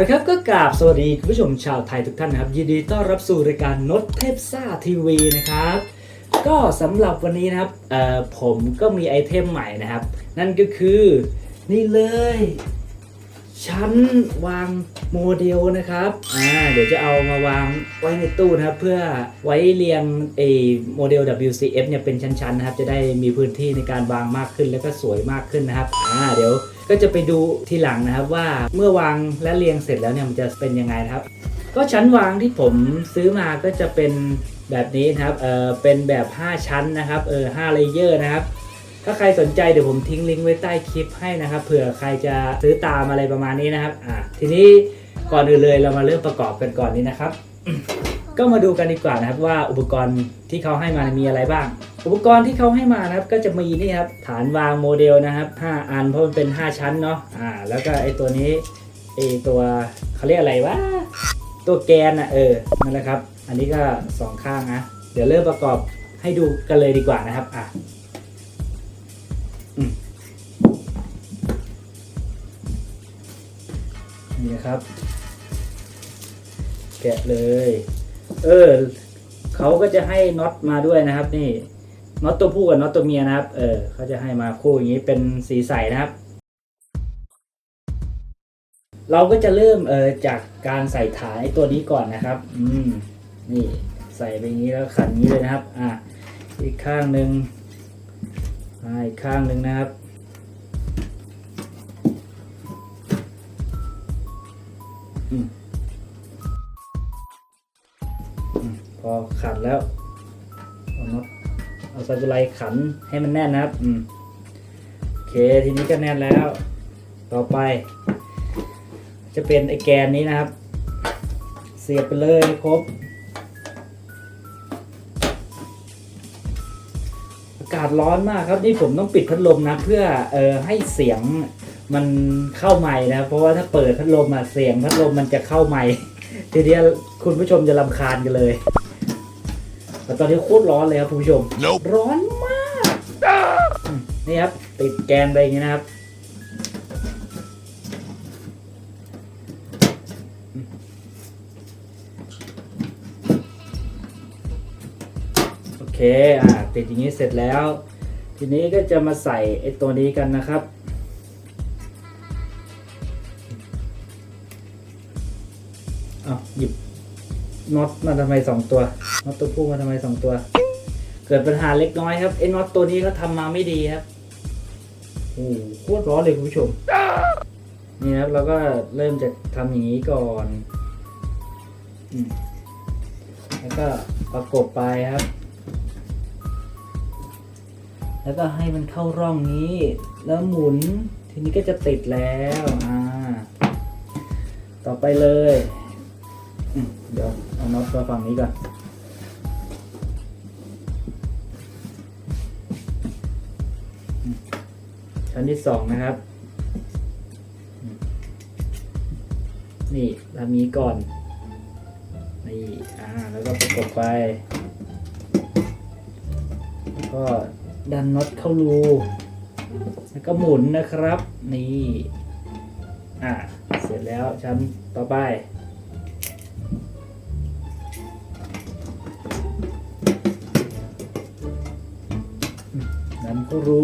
ละครับก็กราบสวัสดีคุณผู้ชมชาวไทยทุกท่านนะครับ ยินดีต้อนรับสู่รายการนดเทพซ่าทีวีนะครับ ก็สำหรับวันนี้นะครับผมก็มีไอเทมใหม่นะครับ นั่นก็คือนี่เลยชั้นวางโมเดลนะครับอ่าเดี๋ยวจะเอามาวางไว้ในตู้นะครับ เพื่อไว้เรียงเอโมเดล WCF เนี่ยเป็นชั้นๆนะครับ จะได้มีพื้นที่ในการวางมากขึ้นแล้วก็สวยมากขึ้นนะครับอ่าเดี๋ยว ก็จะไปดูทีหลังนะครับว่าเมื่อวางและเรียงเสร็จแล้วเนี่ยมันจะเป็นยังไงนะครับ ก็ชั้นวางที่ผมซื้อมาก็จะเป็นแบบนี้นะครับเออเป็นแบบ 5 ชั้นนะครับเออ5เลเยอร์นะครับถ้าใครสนใจเดี๋ยวผมทิ้งลิงก์ไว้ใต้คลิปให้นะครับเผื่อใครจะซื้อตามอะไรประมาณนี้นะครับอ่าทีนี้ก่อนอื่นเลยเรามาเริ่มประกอบกันก่อนนี้นะครับ ก็มาดูกันดีกว่านะครับว่าอุปกรณ์ที่เขาให้มามีอะไรบ้าง อุปกรณ์ที่เขาให้มานะครับ ก็จะมีนี่ครับฐานวางโมเดลนะครับ 5 อันเพราะมันเป็น 5 ชั้นเนาะอ่าแล้วก็ไอตัวนี้ไอตัวเขาเรียกอะไรวะตัวแกนอะเออนั่นแหละครับ อันนี้ก็สองข้างนะเดี๋ยวเริ่มประกอบให้ดูกันเลยดีกว่านะครับอะอืมนี่นะครับ แกะเลย เออเขาก็จะให้น็อตมาด้วยนะครับนี่ น็อตตัวผู้กับน็อตตัวเมียนะครับ เออเขาจะให้มาคู่อย่างนี้เป็นสีใสนะครับ เราก็จะเริ่มเออจากการใส่ฐานไอ้ตัวนี้ก่อนนะครับ อืม นี่ใส่ไปงี้แล้วขันงนี้เลยนะครับ อะ อีกข้างหนึ่งอ่าอีกข้างหนึ่งนะครับ อืมอืมพอขันแล้วเอาน็อต เอาสายไลขันให้มันแน่นนะครับอืมโอเคทีนี้ก็แน่นแล้ว ต่อไป จะเป็นไอแกนนี้นะครับ เสียบไปเลยครบอากาศร้อนมากครับนี่ผมต้องปิดพัดลมนะ เพื่อเออให้เสียงมันเข้าไมค์นะเพราะว่าถ้าเปิดพัดลมอะเสียงพัดลมมันจะเข้าไมค์ทีเดียวคุณผู้ชมจะรำคาญกันเลย แต่ตอนนี้โคตรร้อนเลยครับคุณผู้ชม Nope. ร้อนมากอืมนี่ครับ ติดแกนไปอย่างนี้นะครับโอเคอ่าติดอย่างนี้เสร็จแล้ว ทีนี้ก็จะมาใส่ไอ้ตัวนี้กันนะครับเอาหยิบ น็อตมาทำไมสองตัวน็อตตัวผู้มาทำไมสองตัว เกิดปัญหาเล็กน้อยครับไอ้น็อตตัวนี้เขาทำมาไม่ดีครับโอ้โหโคตรร้อนเลยคุณผู้ชมนี่ครับเราก็เริ่มจากทำอย่างนี้ก่อนอืมแล้วก็ประกบไปครับ แล้วก็ให้มันเข้าร่องนี้ แล้วหมุน ทีนี้ก็จะติดแล้วอ่าต่อไปเลยอืมเดี๋ยว เอาน็อตมาฝั่งนี้ก่อนชั้นที่สองนะครับ นี่ทำนี้ก่อน นี่อ่าแล้วก็ประกบไป แล้วก็ดันน็อตเข้ารูแล้วก็หมุนนะครับ นี่ อ่า เสร็จแล้วชั้นต่อไป ดันเข้ารู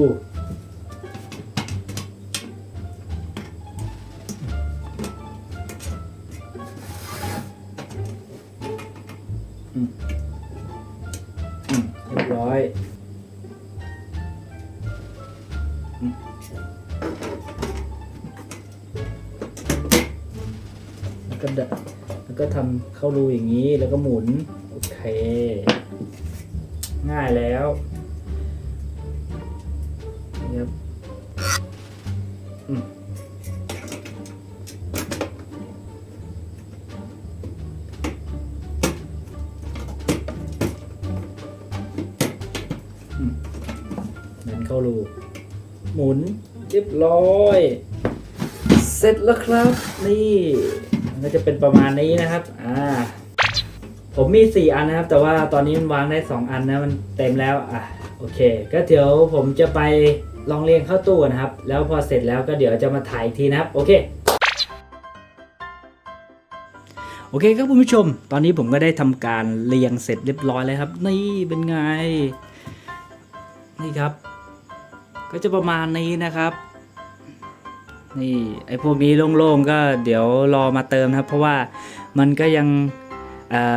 อืมอืมเรียบร้อยแล้วก็ดะแล้วก็ทำเข้ารูอย่างนี้แล้วก็หมุน โอเค ง่ายแล้ว ครับนั้นเข้ารู หมุนเรียบร้อย เสร็จแล้วครับ นี่มันก็จะเป็นประมาณนี้นะครับ อ่า ผมมี 4 อันนะครับ แต่ว่าตอนนี้มันวางได้ 2 อันนะ มันเต็มแล้ว อะ โอเค ก็เดี๋ยวผมจะไป ลองเรียงเข้าตู้นะครับ แล้วพอเสร็จแล้วก็เดี๋ยวจะมาถ่ายอีกทีนะครับ โอเคโอเคครับคุณผู้ชม ตอนนี้ผมก็ได้ทำการเรียงเสร็จเรียบร้อยแล้วครับ นี่เป็นไง นี่ครับ ก็จะประมาณนี้นะครับ นี่ไอ้พวกนี้โล่งๆก็เดี๋ยวรอมาเติมนะครับ เพราะว่ามันก็ยัง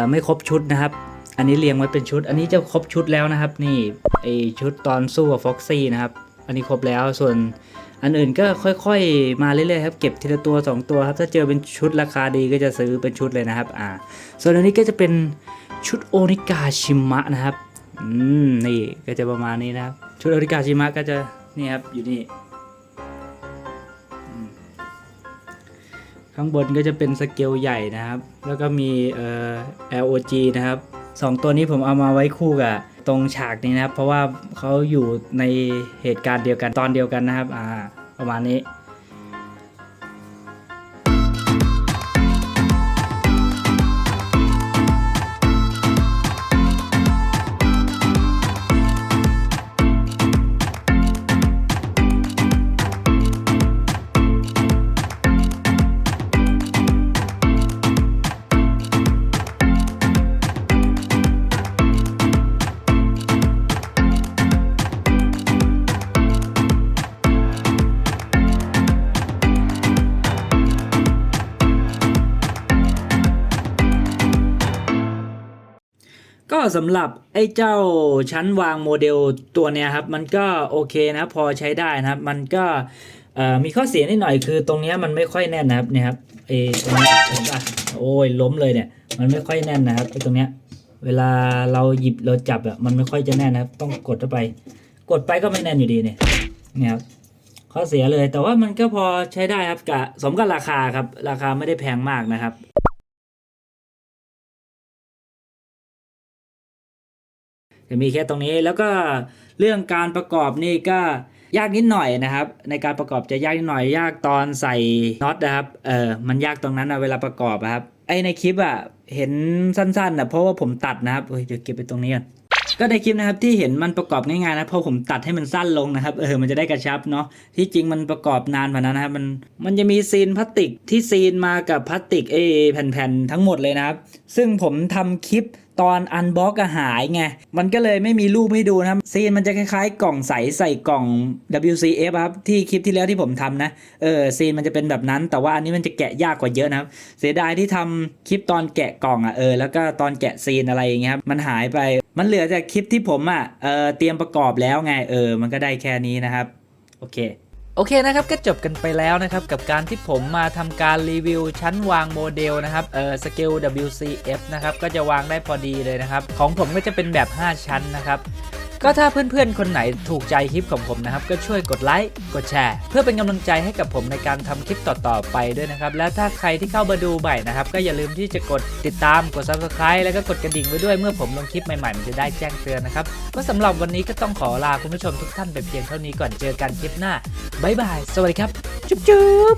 ไม่ครบชุดนะครับ อันนี้เรียงไว้เป็นชุด อันนี้จะครบชุดแล้วนะครับ นี่ไอชุดตอนสู้กับฟ็อกซี่นะครับ อันนี้ครบแล้วส่วนอันอื่นก็ค่อยๆ มาเรื่อยๆครับเก็บทีละตัว 2 ตัวครับถ้าเจอเป็นชุดราคาดีก็จะซื้อเป็นชุดเลยนะครับอ่าส่วนอันนี้ก็จะเป็นชุดโอนิกาชิมะนะครับอืมนี่ก็จะประมาณนี้นะครับ ชุดโอนิกาชิมะก็จะนี่ครับอยู่นี่ข้างบนก็จะเป็นสเกลใหญ่นะครับ แล้วก็มีเอ่อ LOG นะครับสองตัวนี้ผมเอามาไว้คู่กับ ตรงฉากนี้นะครับ เพราะว่าเขาอยู่ในเหตุการณ์เดียวกันตอนเดียวกันนะครับ อ่า ประมาณนี้ ก็สำหรับไอ้เจ้าชั้นวางโมเดลตัวเนี้ยครับ มันก็โอเคนะพอใช้ได้นะครับ มันก็มีข้อเสียนิดหน่อยคือตรงเนี้ยมันไม่ค่อยแน่นนะครับเนี่ยครับไอ้ตรงนี้เห็นปะโอ้ยล้มเลยเนี่ย มันไม่ค่อยแน่นนะครับไอ้ตรงเนี้ยเวลาเราหยิบเราจับอะมันไม่ค่อยจะแน่นนะครับ ต้องกดเข้าไป กดไปก็ไม่แน่นอยู่ดีเนี่ยเนี่ยครับข้อเสียเลยแต่ว่ามันก็พอใช้ได้ครับกับสมกับราคาครับ ราคาไม่ได้แพงมากนะครับ จะมีแค่ตรงนี้แล้วก็เรื่องการประกอบนี่ก็ยากนิดหน่อยนะครับ ในการประกอบจะยากนิดหน่อย ยากตอนใส่น็อตนะครับเออมันยากตรงนั้นนะเวลาประกอบครับไอในคลิปอะเห็นสั้นๆนะเพราะว่าผมตัดนะครับเดี๋ยวเก็บไปตรงนี้ก่อนก็ในคลิปนะครับที่เห็นมันประกอบง่ายๆนะเพราะผมตัดให้มันสั้นลงนะครับเออมันจะได้กระชับเนาะที่จริงมันประกอบนานกว่านั้นนะครับมันมันจะมีซีนพลาสติกที่ซีนมากับพลาสติกเอแผ่นๆทั้งหมดเลยนะครับ ซึ่งผมทำคลิป ตอนอันบ็อกหายไง มันก็เลยไม่มีรูปให้ดูนะครับ ซีนมันจะคล้ายๆ กล่องใสใส่กล่อง WCF ครับ ที่คลิปที่แล้วที่ผมทำนะ เออ ซีนมันจะเป็นแบบนั้น แต่ว่าอันนี้มันจะแกะยากกว่าเยอะนะครับ เสียดายที่ทำคลิปตอนแกะกล่องอะ เออ แล้วก็ตอนแกะซีนอะไรอย่างเงี้ยครับ มันหายไป มันเหลือจากคลิปที่ผมอะ เออ เตรียมประกอบแล้วไง เออ มันก็ได้แค่นี้นะครับ โอเค โอเคนะครับก็จบกันไปแล้วนะครับกับการที่ผมมาทำการรีวิวชั้นวางโมเดลนะครับเออสเกล WCF นะครับก็จะวางได้พอดีเลยนะครับของผมก็จะเป็นแบบ 5 ชั้นนะครับ ก็ถ้าเพื่อนๆ คนไหนถูกใจคลิปของผมนะครับ ก็ช่วยกดไลค์กดแชร์ เพื่อเป็นกำลังใจให้กับผมในการทำคลิปต่อๆไปด้วยนะครับ และถ้าใครที่เข้ามาดูใหม่นะครับ ก็อย่าลืมที่จะกดติดตามกด subscribe แล้วก็กดกระดิ่งไว้ด้วยเมื่อผมลงคลิปใหม่ๆมันจะได้แจ้งเตือนนะครับก็สำหรับวันนี้ก็ต้องขอลาคุณผู้ชมทุกท่านไปเพียงเท่านี้ก่อนเจอกันคลิปหน้าบ๊ายบายสวัสดีครับจุ๊บจุ๊บ